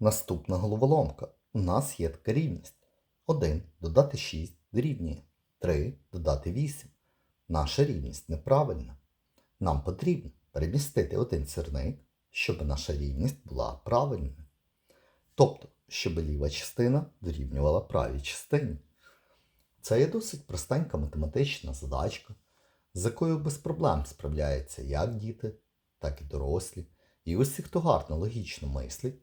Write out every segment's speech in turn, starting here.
Наступна головоломка. У нас є така рівність. 1 додати 6 дорівнює 3 додати 8. Наша рівність неправильна. Нам потрібно перемістити один сірник, щоб наша рівність була правильною. Тобто, щоб ліва частина дорівнювала правій частині. Це є досить простенька математична задачка, з якою без проблем справляються як діти, так і дорослі. І усі, хто гарно логічно мислить,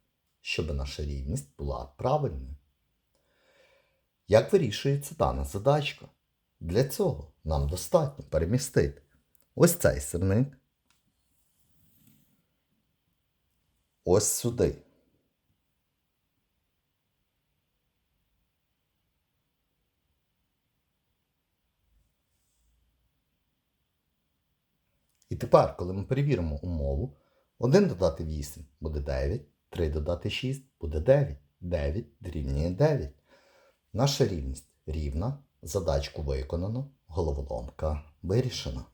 щоб наша рівність була правильною. Як вирішується дана задачка? Для цього нам достатньо перемістити ось цей сирник ось сюди. І тепер, коли ми перевіримо умову, 1 додати 8 буде 9, 3 додати 6 буде 9, 9 дорівнює 9. Наша рівність рівна, задачку виконано, головоломка вирішена.